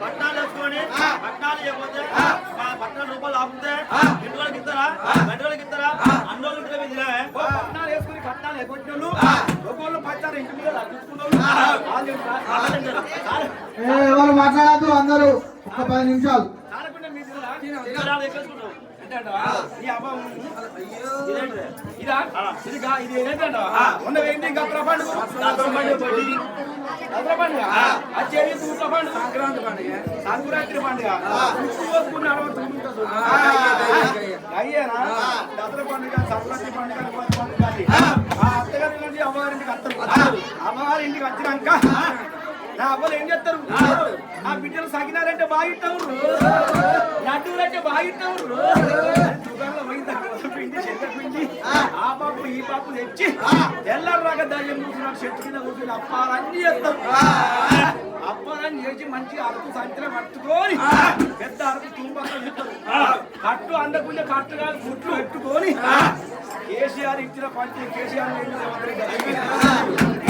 పట్టాలు వేసుకొని పట్టాలు చేయకపోతే మా రూపాయలు ఆపితే ఇంటి వాళ్ళకి ఇస్తారా గంట వాళ్ళకి ఇస్తారా అన్ని రోజులు ఇంట్లో వేసుకుని కట్నాలు ఎగ్గొట్టినోళ్ళు ఇంటి మీద వాళ్ళు మాట్లాడద్దు అందరూ ఒక పది నిమిషాలు. ఇది ఏంటంటావా ఉన్న ఏంటి పండుగ గత్ర పండుగ పోయి. తూట్ల పండుగ సంక్రాంతి పండుగ సంక్రాంతి పండుగ అయ్యేనా దసరా పండుగ సంక్రాంతి పండుగ పండుగ ఆ అత్తగారి నుండి అమ్మగారింటికి వస్తారు అమ్మగారింటికి వచ్చినాక నా అవ్వలు ఏం చేస్తారు ఆ బిడ్డలు సగినారంటే బాగిట్టవు బాగిట్టవు దుకాణంలో తర్వాత పిండి ఆ. పాపు ఈ పాపు తెచ్చి తెల్లారు రాక దయ్యం కూర్చున్నాడు చెట్టు కింద కూర్చుని అప్పాలన్నీ చేస్తాం. అప్పాలన్నీ చేసి మంచిగా అరకు సంచలం కట్టుకొని పెద్ద అరకు తుంపక్కలు ఇస్తారు కట్టు అందకుండా కట్టు కాదు గుట్లు పెట్టుకొని కేసీఆర్ ఇచ్చిన పంచి కేసీఆర్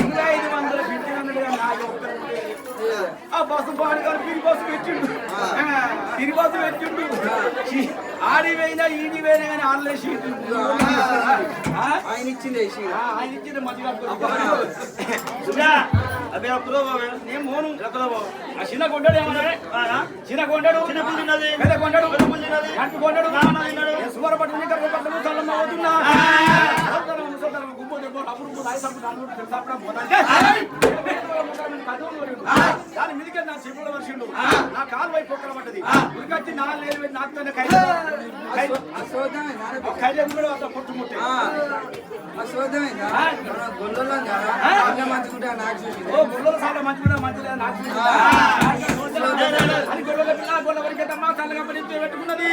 ఇంకా ఐదు వందల పింఛన్ అన్నాడు. ఆ. బస్సు పాడు గారు బస్సు పెట్టిండు. బస్సు పెట్టిండు ఛీ, ఆడి పోయినా ఈడి పోయినా కానీ ఆడలే సీట్లు ఆయన ఇచ్చింది ఆయన ఇచ్చింది మంచిగా బాబే. నేను మోను. ఆ చిన్న కొండడు ఏమన్నా? చిన్న కొండడు. చిన్న పుంజు ఉన్నది. పెద్ద కొండడు. పెద్ద పుంజు ఉన్నది. గంట కొండడు. సువర పట్టుకుని పట్టుకుని చల్లమ్మ అవుతున్నా దాని మీదకే నా చెప్పుల వర్షిండు నా కాలు వైపు ఒక్కల పడ్డది ఉరికొచ్చి నా లేని నాకుతోనే కూడా ఓ మంచిగా మంచిగా నాకు? అని పిల్ల పెట్టుకున్నది